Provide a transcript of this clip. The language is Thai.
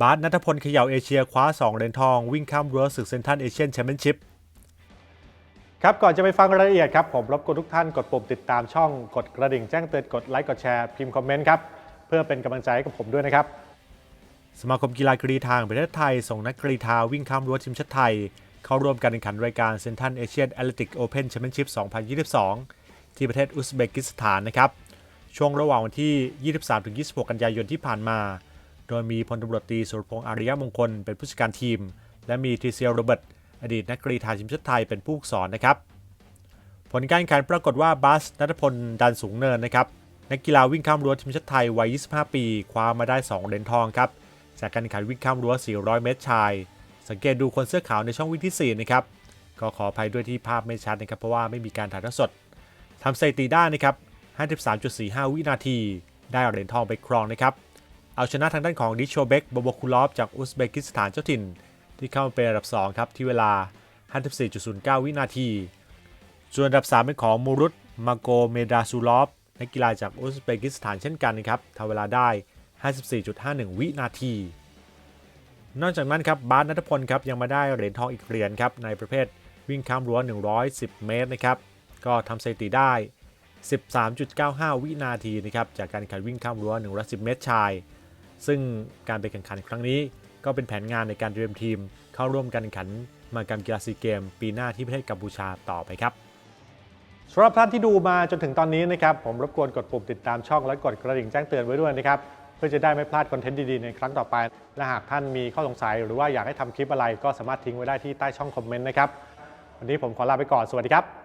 บาสนัทพลเขย่าเอเชียคว้า 2เหรียญทอง วิ่งข้ามรั้วศึกเซนทันเอเชียนแชมเปี้ยนชิพครับก่อนจะไปฟังรายละเอียดครับผมรบกวนทุกท่านกดปุ่มติดตามช่องกดกระดิ่งแจ้งเตือนกดไลค์กดแชร์พิมพ์คอมเมนต์ครับเพื่อเป็นกำลังใจให้กับผมด้วยนะครับ สมาคมกีฬากรีฑาแห่งประเทศไทย ส่งนักกรีฑาวิ่งข้ามรั้วทีมชาติไทย เข้าร่วมการแข่งขันรายการเซนทันเอเชียนแอตเลติกโอเพนแชมเปี้ยนชิพ2022 ที่ประเทศอุซเบกิสถานนะครับช่วงระหว่างวันที่ 23-26 กันยายนที่ผ่านมา โดยมีพลตำรวจตีสุรพงษ์อารยมงคลเป็นผู้จัดการทีม และมีทริเซียโรเบิร์ตอดีตนักกรีฑาทีมชาติไทยเป็นผู้สอนนะครับ ผลการแข่งขันปรากฏว่าบัสนัทพลดันสูงเนินนะครับนักกีฬาวิ่งข้ามรั้วทีมชาติไทยวัย 25 ปีคว้ามาได้ 2เหรียญทองครับจากการแข่งขันวิ่งข้ามรั้ว 400 เมตรชาย สังเกตดูคนเสื้อขาวในช่องวิ่งที่ 4 นะครับ ก็ขออภัยด้วยที่ภาพไม่ชัดนะครับ เพราะว่าไม่มีการถ่ายทอดสดทำสถิติได้นะครับ 53.45 วินาที ได้เหรียญทองไปครองนะครับ เอาชนะทางด้านของดิชโชเบกบโบคูลอฟจากอุซเบกิสถานเจ้าถิ่น ที่เข้ามาเป็นอันดับ 2 ครับ ที่เวลา 54.09 วินาที ส่วนอันดับ 3 เป็นของมูรุตมาโกเมดาซูลอฟนักกีฬาจากอุซเบกิสถานเช่นกันนะครับทำเวลาได้ 54.51 วินาที นอกจากนั้นครับบาสนัทพลครับยังมาได้เหรียญทองอีกเหรียญครับในประเภทวิ่งข้ามรั้ว 110 เมตรนะครับก็ทำสถิติได้ 13.95 วินาทีนะครับจากการแข่งวิ่งข้ามรั้ว 110 เมตรชาย ซึ่งการไปแข่งขันครั้งนี้ ก็เป็นแผนงานในการเตรียมทีม เข้าร่วมการแข่งขันมากรรมกีฬาซีเกม ปีหน้าที่ประเทศกัมพูชาต่อไปครับสำหรับท่านที่ดูมาจนถึงตอนนี้นะครับผมรบกวนกดปุ่มติดตามช่องและกดกระดิ่งแจ้งเตือนไว้ด้วยนะครับเพื่อจะได้ไม่พลาดคอนเทนต์ดีๆในครั้งต่อไป และหากท่านมีข้อสงสัย หรือว่าอยากให้ทำคลิปอะไรก็สามารถทิ้งไว้ได้ที่ใต้ช่องคอมเมนต์นะครับวันนี้ผมขอลาไปก่อนสวัสดีครับ